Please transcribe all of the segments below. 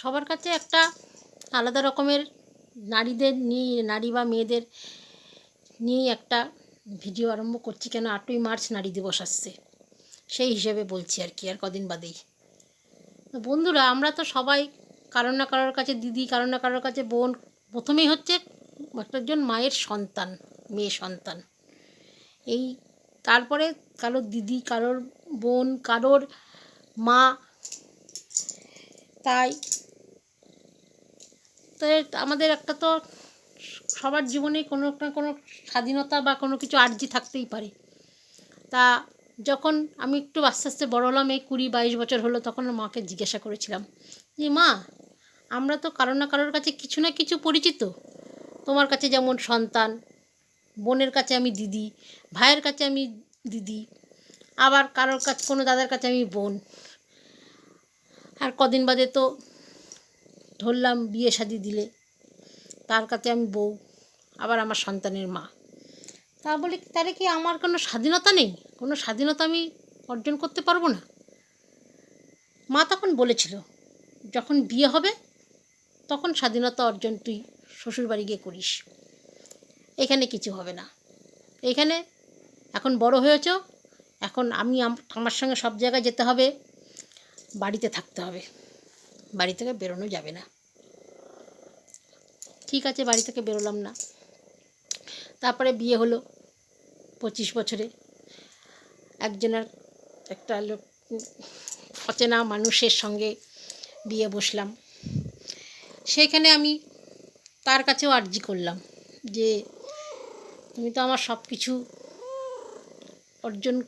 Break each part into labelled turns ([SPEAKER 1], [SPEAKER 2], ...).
[SPEAKER 1] সবার কাছে একটা আলাদা রকমের নারীদের নিয়ে, নারী বা মেয়েদের নিয়ে একটা ভিডিও আরম্ভ করছি, কেন আটই মার্চ নারী দিবস আসছে। সেই হিসেবে বলছি আর কি, আর কদিন বাদেই। বন্ধুরা, আমরা তো সবাই কারোর না কারোর কাছে দিদি, কারোর না কারোর কাছে বোন, প্রথমেই হচ্ছে একজন মায়ের সন্তান, মেয়ে সন্তান। এই তারপরে কারোর দিদি, কারোর বোন, কারোর মা, তাই তো আমাদের একটা তো সবার জীবনে কোনো না কোনো স্বাধীনতা বা কোনো কিছু আর্জি থাকতেই পারে। তা যখন আমি একটু আস্তে আস্তে বড় হলাম, এই কুড়ি বাইশ বছর হলো, তখন মাকে জিজ্ঞাসা করেছিলাম যে, মা, আমরা তো কারও না কারোর কাছে কিছু না কিছু পরিচিত। তোমার কাছে যেমন সন্তান, বোনের কাছে আমি দিদি, ভাইয়ের কাছে আমি দিদি, আবার কারোর কাছে, কোনো দাদার কাছে আমি বোন। আর কদিন বাদে তো ধরলাম বিয়ে শাদি দিলে। তার কাছে আমি বউ, আবার আমার সন্তানের মা। তা বলে তাহলে কি আমার কোনো স্বাধীনতা নেই? কোনো স্বাধীনতা আমি অর্জন করতে পারব না? মা তখন বলেছিল, যখন বিয়ে হবে, তখন স্বাধীনতা অর্জন তুই শ্বশুরবাড়ি গিয়ে করিস। এখানে কিছু হবে না। এখানে এখন বড় হয়েছ, এখন আমি, আমার সঙ্গে সব জায়গায় যেতে হবে, বাড়িতে থাকতে হবে। বাড়ি থেকে বেরোনো যাবে না। ঠিক আছে, বাড়ি থেকে বেরোলাম না। তারপরে বিয়ে হলো পঁচিশ বছরে। একজনের একটা লোক, অচেনা মানুষের সঙ্গে বিয়ে বসলাম। সেইখানে আমি তার কাছেও আর্জি করলাম যে, তুমি তো আমার সব কিছু অর্জন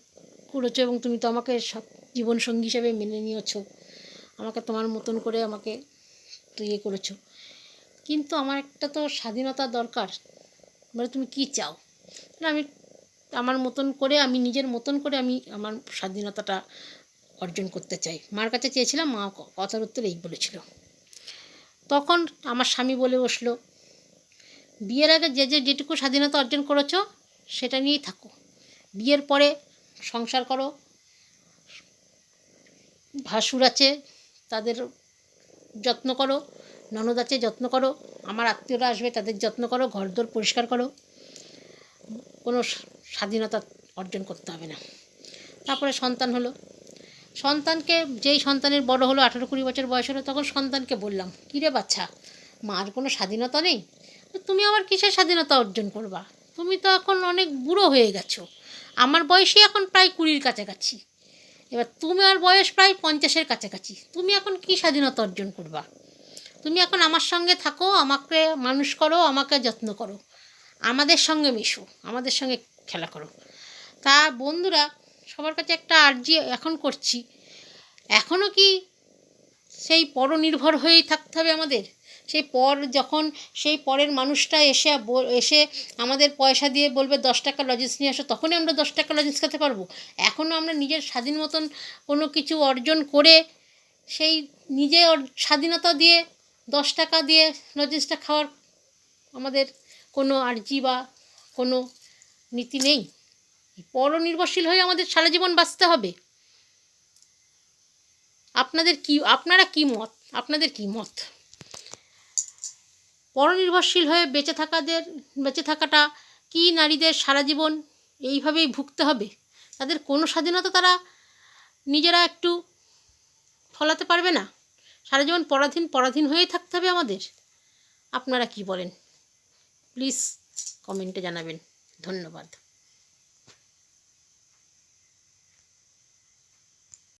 [SPEAKER 1] করেছ এবং তুমি তো আমাকে সব জীবনসঙ্গী হিসেবে মেনে নিয়েছো। আমাকে তোমার মতন করে আমাকে তুই ইয়ে করেছ। কিন্তু আমার একটা তো স্বাধীনতা দরকার। মানে তুমি কি চাও? আমি আমার মতন করে, আমি নিজের মতন করে আমি আমার স্বাধীনতাটা অর্জন করতে চাই। মার কাছে চেয়েছিলাম, মা কথার উত্তর এই বলেছিল। তখন আমার স্বামী বলে বসল, বিয়ের আগে যে যে যেটুকু স্বাধীনতা অর্জন করেছ, সেটা নিয়েই থাকো। বিয়ের পরে সংসার করো। ভাসুর আছে, তাদের যত্ন করো। ননদ আছে, যত্ন করো। আমার আত্মীয়রা আসবে, তাদের যত্ন করো, ঘরদোর পরিষ্কার করো। কোনো স্বাধীনতা অর্জন করতে হবে না। তারপরে সন্তান হলো। সন্তানকে, যেই সন্তানের বড় হলো, আঠারো কুড়ি বছর বয়স হলো, তখন সন্তানকে বললাম কিরে বাচ্চা, মার কোনো স্বাধীনতা নেই? তুমি আবার কিসের স্বাধীনতা অর্জন করবা? তুমি তো এখন অনেক বুড়ো হয়ে গেছো। আমার বয়সই এখন প্রায় কুড়ির কাছাকাছি। এবার তোমার বয়স প্রায় পঞ্চাশের কাছাকাছি। তুমি এখন কী স্বাধীনতা অর্জন করবা? তুমি এখন আমার সঙ্গে থাকো, আমাকে মানুষ করো, আমাকে যত্ন করো। আমাদের সঙ্গে মিশো, আমাদের সঙ্গে খেলা করো। তা বন্ধুরা, সবার কাছে একটা আর্জি এখন করছি। এখনও কি সেই পরনির্ভর হয়েই থাকতে হবে আমাদের? সেই পর যখন সেই পরের মানুষটা এসে এসে আমাদের পয়সা দিয়ে বলবে, দশ টাকা লজেন্স নিয়ে আসো, তখনই আমরা দশ টাকা লজেন্স খেতে পারব। এখনও আমরা নিজের স্বাধীন মতন কোনো কিছু অর্জন করে সেই নিজে স্বাধীনতা দিয়ে দশ টাকা দিয়ে লজেন্সটা খাওয়ার আমাদের কোনো আর্জি বা কোনো নীতি নেই। পরনির্ভরশীল হয়ে আমাদের সারা জীবন বাঁচতে হবে। আপনাদের কি, আপনারা কি মত? আপনাদের কি মত? পরনির্ভরশীল হয়ে বেঁচে থাকাদের, বেঁচে থাকাটা কি নারীদের সারা জীবন এইভাবেই ভুগতে হবে? তাদের কোনো স্বাধীনতা তারা নিজেরা একটু ফলাতে পারবে না। সারা জীবন পরাধীন পরাধীন হয়েই থাকতে হবে আমাদের। আপনারা কি বলেন? প্লিজ কমেন্টে জানাবেন। ধন্যবাদ।